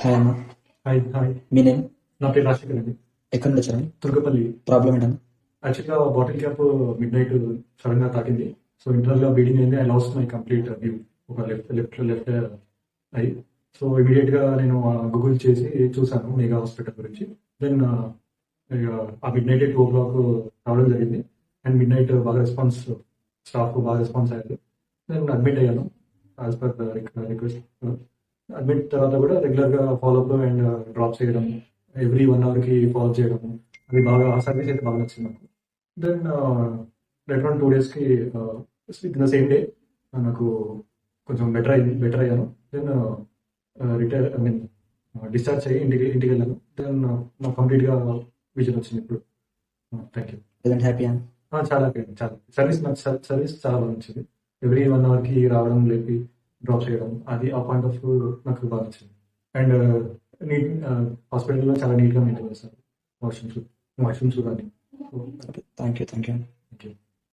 Hi అన్న hi hi మీ name నా పేరు రాజశేఖర్ అండి ఎక్కడి నుంచి వచ్చారని తుర్గపల్లి ప్రాబ్లం ఏంటన్నా యాక్చువల్గా బాటిల్ క్యాప్ మిడ్ నైట్ సడన్గా తాకింది. సో ఇంటర్నల్గా బ్లీడింగ్ అయింది. I lost my complete view ఒక లెఫ్ట్ లెఫ్ట్ లెఫ్ట్ అయి సో ఇమీడియట్గా నేను గూగుల్ చేసి చూసాను మెగా హాస్పిటల్ గురించి. దెన్ ఆ midnight two o'clock రావడం జరిగింది. అండ్ మిడ్ నైట్ బాగా రెస్పాన్స్ స్టాఫ్ బాగా రెస్పాన్స్ అయ్యారు. దెన్ అడ్మిట్ అయ్యాను యాజ్ పర్ రిక్వెస్ట్ అడ్మిట్ తర్వాత కూడా రెగ్యులర్గా ఫాలోఅప్ అండ్ డ్రాప్ చేయడం ఎవ్రీ వన్ అవర్కి ఫాలో చేయడం అది బాగా ఆ సర్వీస్ అయితే బాగా నచ్చింది నాకు. దెన్ లెటర్ టూ డేస్కి ఇన్ ద సేమ్ డే నాకు కొంచెం బెటర్ అయింది బెటర్ అయ్యాను. Then retire I mean discharge అయ్యి ఇంటికి ఇంటికి వెళ్ళాను. దెన్ నాకు కంప్లీట్గా విజన్ వచ్చింది ఇప్పుడు. థ్యాంక్ యూ హ్యాపీ చాలా చాలా. సర్వీస్ నాకు సర్వీస్ చాలా బాగా నచ్చింది. ఎవ్రీ వన్ అవర్కి రావడం లేపి డ్రాప్ చేయడం అది ఆ పాయింట్ ఆఫ్ వ్యూ నాకు బాగా నచ్చింది. అండ్ నీట్ హాస్పిటల్లో చాలా నీట్గా మెయింటైన్ చేస్తారు వాష్రూమ్స్ వాష్రూమ్స్ కానీ okay thank you thank you